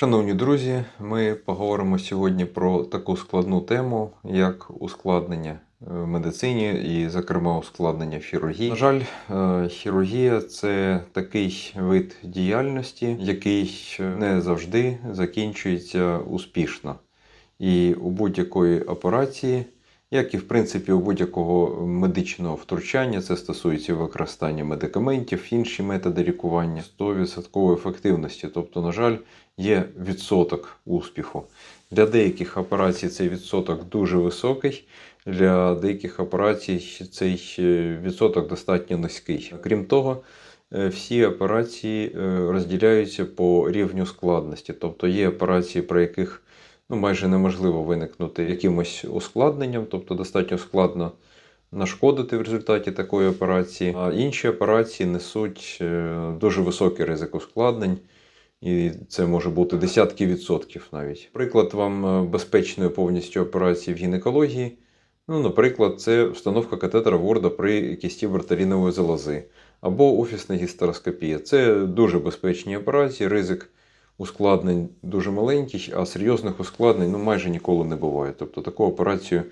Шановні друзі, ми поговоримо сьогодні про таку складну тему, як ускладнення в медицині і, зокрема, ускладнення в хірургії. На жаль, е, хірургія це такий вид діяльності, який не завжди закінчується успішно. І у будь-якої операції, як і в принципі у будь-якого медичного втручання, це стосується використання медикаментів, інші методи лікування 100% ефективності. Тобто, на жаль, є відсоток успіху. Для деяких операцій цей відсоток дуже високий, для деяких операцій цей е, відсоток достатньо низький. Крім того, е, всі операції е, розділяються по рівню складності. Тобто є операції, при яких ну, майже неможливо виникнути якимось ускладненням, тобто достатньо складно нашкодити в результаті такої операції. А інші операції несуть е, дуже високий ризик ускладнень. І це може бути десятки відсотків навіть. Приклад вам е, безпечної повністю операції в гінекології. Ну, наприклад, це встановка катетера Ворда при кісті бартарінової залози або офісна гістероскопія. Це дуже безпечні операції, ризик ускладнень дуже маленькі, а серйозних ускладнень ну, майже ніколи не буває. Тобто таку операцію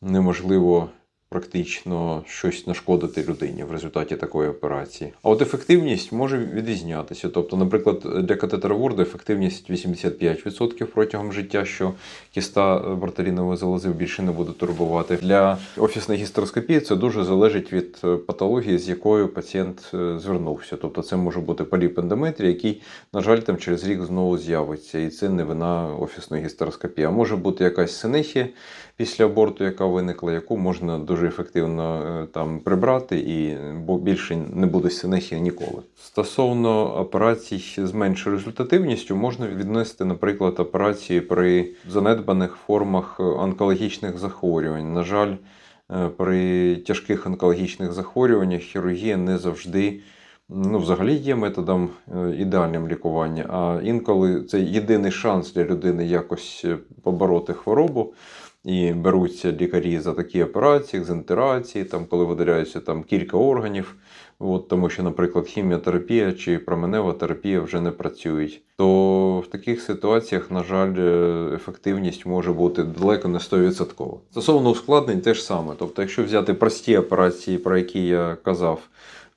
неможливо практично щось нашкодити людині в результаті такої операції. А от ефективність може відрізнятися. Тобто, наприклад, для катетера Ворда ефективність 85% протягом життя, що кіста бартарінової залози більше не буде турбувати. Для офісної гістероскопії це дуже залежить від е, патології, з якою пацієнт е, звернувся. Тобто, це може бути поліп ендометрії, який, на жаль, там через рік знову з'явиться, і це не вина офісної гістероскопії. А може бути якась синехія після аборту, яка виникла, яку можна дуже ефективно е, там прибрати, і бо більше не буде синехії ніколи. Стосовно операцій з меншою результативністю, можна віднести, наприклад, операції при занедбаних формах онкологічних захворювань. На жаль, е, при тяжких онкологічних захворюваннях хірургія не завжди. Ну, взагалі є методом е, ідеальним лікування, а інколи це єдиний шанс для людини якось побороти хворобу. І беруться лікарі за такі операції, екзентерації, там, коли видаляються там, кілька органів, от, тому що, наприклад, хіміотерапія чи променева терапія вже не працюють. То в таких ситуаціях, на жаль, е, ефективність може бути далеко не 100%. Стосовно ускладнень, те ж саме. Тобто, якщо взяти прості операції, про які я казав,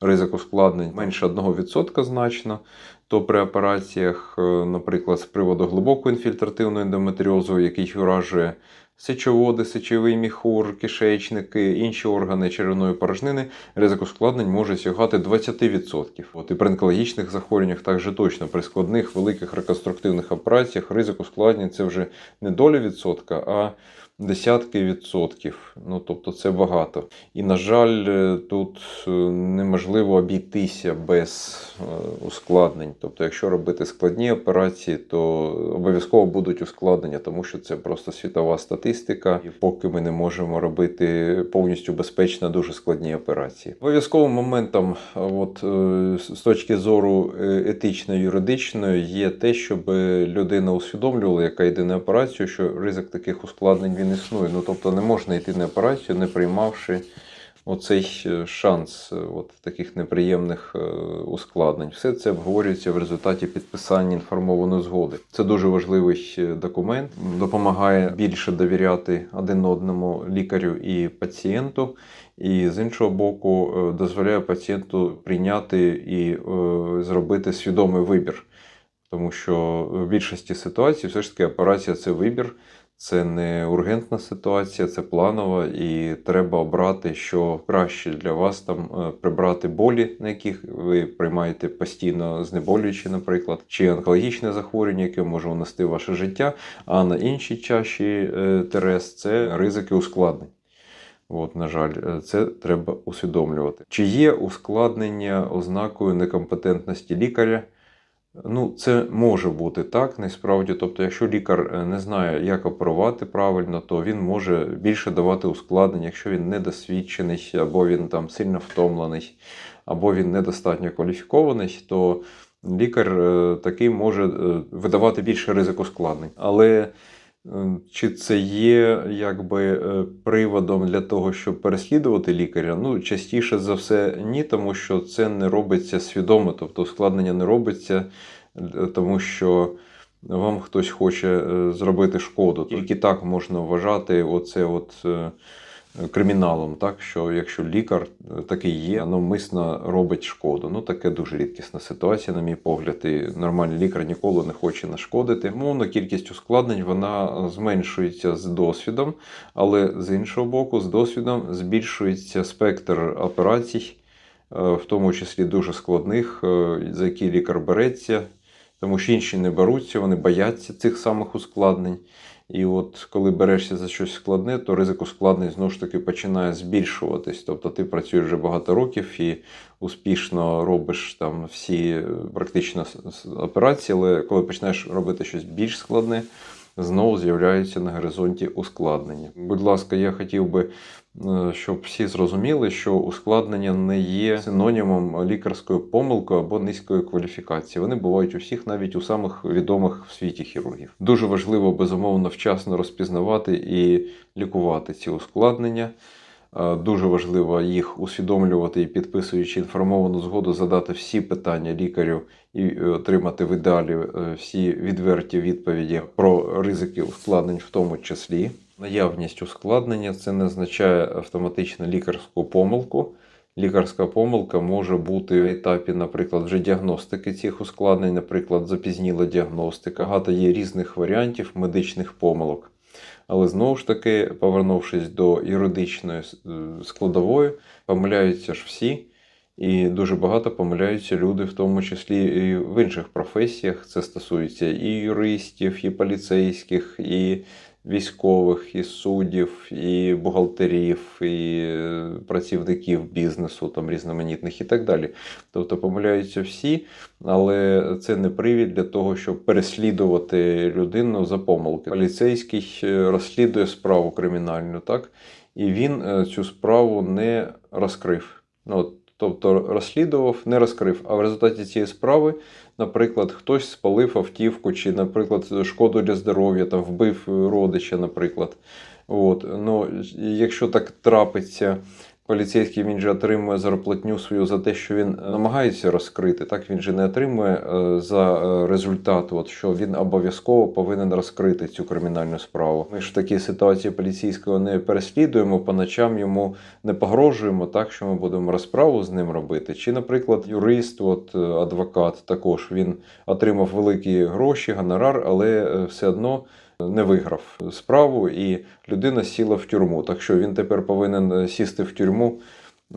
ризик ускладнень менше 1% значно, то при операціях, е, наприклад, з приводу глибокого інфільтративного ендометріозу, який уражує сечоводи, сечовий міхур, кишечники, інші органи черевної порожнини, ризик ускладнень може сягати 20%. От і при онкологічних захворюваннях також точно при складних великих реконструктивних операціях ризик ускладнень це вже не доля відсотка, а десятки відсотків. Ну тобто це багато. І, на жаль, е, тут е, неможливо обійтися без е, ускладнень. Тобто, якщо робити складні операції, то обов'язково будуть ускладнення, тому що це просто світова статистика. І поки ми не можемо робити повністю безпечно дуже складні операції. Обов'язковим моментом, от з точки зору етично-юридичної, є те, щоб людина усвідомлювала, яка йде на операцію, що ризик таких ускладнень він існує. Ну тобто не можна йти на операцію, не приймавши оцей е, шанс е, от, таких неприємних е, ускладнень. Все це обговорюється в результаті підписання інформованої згоди. Це дуже важливий документ, допомагає більше довіряти один одному лікарю і пацієнту. І з іншого боку, дозволяє пацієнту прийняти і зробити свідомий вибір. Тому що в більшості ситуацій все ж таки операція це вибір. Це не ургентна ситуація, це планова, і треба обрати, що краще для вас там е, прибрати болі, на яких ви приймаєте постійно знеболюючі, наприклад, чи онкологічне захворювання, яке може унести ваше життя. А на іншій чаші е, ТРС це ризики ускладнень. От, на жаль, е, це треба усвідомлювати. Чи є ускладнення ознакою некомпетентності лікаря? Ну, це може бути так, насправді. Тобто, якщо лікар е, не знає, як оперувати правильно, то він може більше давати ускладнень, якщо він недосвідчений, або він там сильно втомлений, або він недостатньо кваліфікований, то лікар е, такий може е, видавати більше ризик ускладнень. Але чи це є якби е, приводом для того, щоб переслідувати лікаря? Ну, частіше за все, ні, тому що це не робиться свідомо, тобто ускладнення не робиться, е, тому що вам хтось хоче е, зробити шкоду. Тільки так можна вважати оце от. Криміналом, так що якщо лікар е, такий є, навмисно робить шкоду. Ну таке дуже рідкісна ситуація, на мій погляд. І нормальний лікар ніколи не хоче нашкодити. Мовно, кількість ускладнень вона зменшується з досвідом, але з іншого боку, з досвідом збільшується спектр операцій, е, в тому числі дуже складних, е, за які лікар береться, тому що інші не беруться, вони бояться цих самих ускладнень. І от коли берешся за щось складне, то ризик ускладнень знову ж таки починає збільшуватись. Тобто ти працюєш вже багато років і успішно робиш там всі е, практично операції, але коли починаєш робити щось більш складне, знову з'являються на горизонті ускладнення. Будь ласка, я хотів би, е, щоб всі зрозуміли, що ускладнення не є синонімом лікарської помилки або низької кваліфікації. Вони бувають у всіх, навіть у самих відомих в світі хірургів. Дуже важливо безумовно вчасно розпізнавати і лікувати ці ускладнення. Е, Дуже важливо їх усвідомлювати і підписуючи інформовану згоду, задати всі питання лікарю і е, отримати в ідеалі е, всі відверті відповіді про ризики ускладнень, в тому числі. Наявність ускладнення це не означає автоматично лікарську помилку. Лікарська помилка може бути в етапі, наприклад, вже діагностики цих ускладнень, наприклад, запізніла діагностика. Багато є різних варіантів медичних помилок. Але знову ж таки, повернувшись до юридичної е, складової, помиляються ж всі, і дуже багато помиляються люди, в тому числі і в інших професіях. Це стосується і юристів, і поліцейських, і військових, і суддів, і бухгалтерів, і е, працівників бізнесу, там різноманітних і так далі. Тобто помиляються всі, але це не привід для того, щоб переслідувати людину за помилки. Поліцейський е, розслідує справу кримінальну, так? І він е, цю справу не розкрив. Ну, тобто розслідував, не розкрив. А в результаті цієї справи, наприклад, хтось спалив автівку, чи, наприклад, шкоду для здоров'я, там вбив родича, наприклад. От. Ну, якщо так трапиться, поліцейський він же отримує зарплатню свою за те, що він намагається розкрити. Так він же не отримує е, за е, результат, от, що він обов'язково повинен розкрити цю кримінальну справу. Ми ж в такій ситуації поліцейського не переслідуємо, по ночам йому не погрожуємо так, що ми будемо розправу з ним робити. Чи, наприклад, юрист, от е, адвокат, також він отримав великі гроші, гонорар, але е, все одно не виграв справу, і людина сіла в тюрму. Так що він тепер повинен е, сісти в тюрму.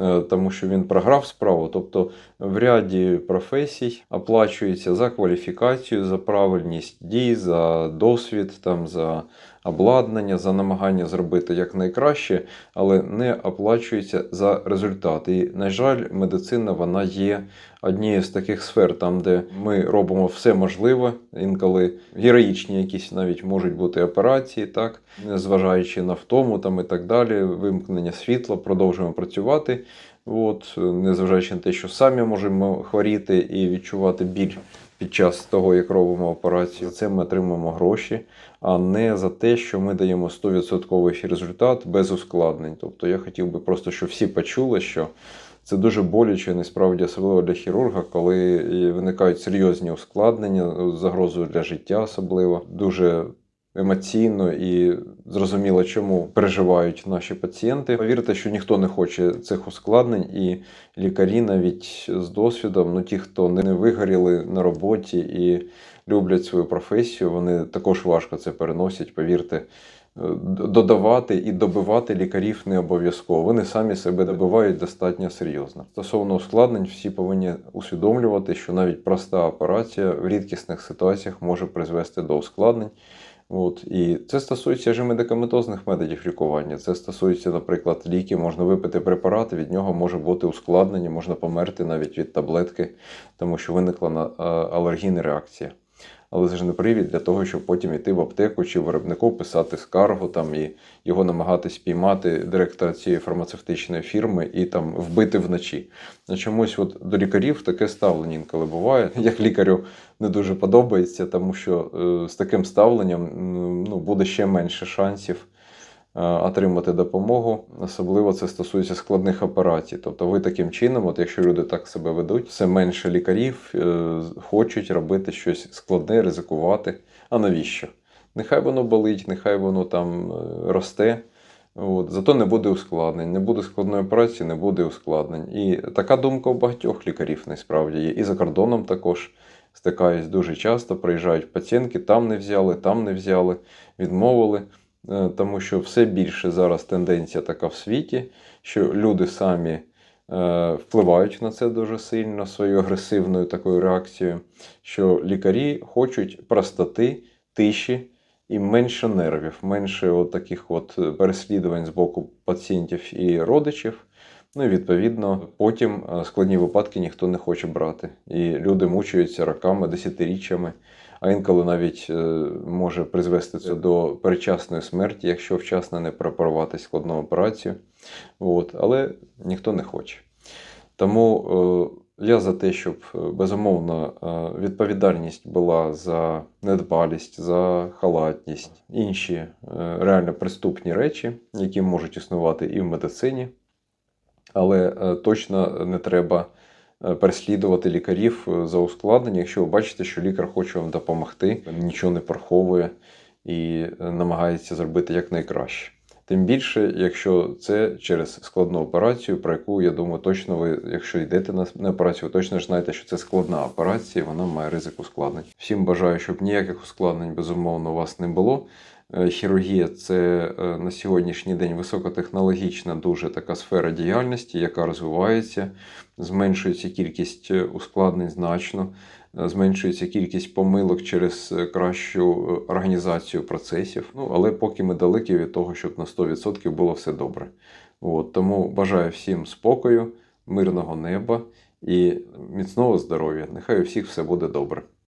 е, Тому що він програв справу, тобто в ряді професій оплачується за кваліфікацію, за правильність дій, за досвід, там, за обладнання, за намагання зробити якнайкраще, але не оплачується за результат. І, на жаль, медицина вона є однією з таких сфер, там, де ми робимо все можливе, інколи героїчні якісь навіть можуть бути операції, так, незважаючи на втому там, і так далі, вимкнення світла, продовжуємо працювати. От, незважаючи на те, що самі можемо хворіти і відчувати біль під час того, як робимо операцію, це ми отримуємо гроші, а не за те, що ми даємо 100% результат без ускладнень. Тобто я хотів би просто, щоб всі почули, що це дуже боляче, насправді, особливо для хірурга, коли виникають серйозні ускладнення, загрозою для життя, особливо дуже емоційно і зрозуміло, чому переживають наші пацієнти. Повірте, що ніхто не хоче цих ускладнень, і лікарі навіть з досвідом, ну ті, хто не вигоріли на роботі і люблять свою професію, вони також важко це переносять. Повірте, додавати і добивати лікарів не обов'язково. Вони самі себе добивають достатньо серйозно. Стосовно ускладнень, всі повинні усвідомлювати, що навіть проста операція в рідкісних ситуаціях може призвести до ускладнень. От. І це стосується ж медикаментозних методів лікування. Це стосується, наприклад, ліки, можна випити препарати, від нього може бути ускладнення, можна померти навіть від таблетки, тому що виникла алергійна реакція. Але це ж не привід для того, щоб потім йти в аптеку чи виробнику писати скаргу там і його намагатись піймати директора цієї фармацевтичної фірми і там вбити вночі. На чомусь от до лікарів таке ставлення інколи буває. Як лікарю не дуже подобається, тому що е, з таким ставленням ну, буде ще менше шансів отримати допомогу. Особливо це стосується складних операцій. Тобто ви таким чином, от якщо люди так себе ведуть, все менше лікарів е, хочуть робити щось складне, ризикувати, А навіщо? Нехай воно болить, нехай воно там е, росте. От, зато не буде ускладнень, не буде складної праці, не буде ускладнень. І така думка у багатьох лікарів насправді є. І за кордоном також стикаюсь дуже часто. Приїжджають пацієнтки, там не взяли, там не взяли, відмовили. Е, Тому що все більше зараз тенденція така в світі, що люди самі е, впливають на це дуже сильно своєю агресивною такою реакцією, що лікарі хочуть простоти, тиші і менше нервів, менше от таких от переслідувань з боку пацієнтів і родичів. Ну і відповідно, потім е, складні випадки ніхто не хоче брати. І люди мучаються роками, десятиріччями, а інколи навіть е, може призвести це до передчасної смерті, якщо вчасно не препарувати складну операцію. От, але ніхто не хоче. Тому е, я за те, щоб е, безумовно відповідальність була за недбалість, за халатність, інші реально приступні речі, які можуть існувати і в медицині, але точно не треба переслідувати лікарів е, за ускладнення, якщо ви бачите, що лікар хоче вам допомогти, нічого не приховує і е, намагається зробити якнайкраще. Тим більше, якщо це через складну операцію, про яку я думаю, точно ви, якщо йдете на операцію, ви точно ж знаєте, що це складна операція, і вона має ризик ускладнень. Всім бажаю, щоб ніяких ускладнень безумовно у вас не було. Е, Хірургія це е, на сьогоднішній день високотехнологічна, дуже така сфера діяльності, яка розвивається, зменшується кількість е, ускладнень значно, зменшується кількість помилок через кращу організацію процесів. Ну, але поки ми далекі від того, щоб на 100% було все добре. От, тому бажаю всім спокою, мирного неба і міцного здоров'я. Нехай у всіх все буде добре.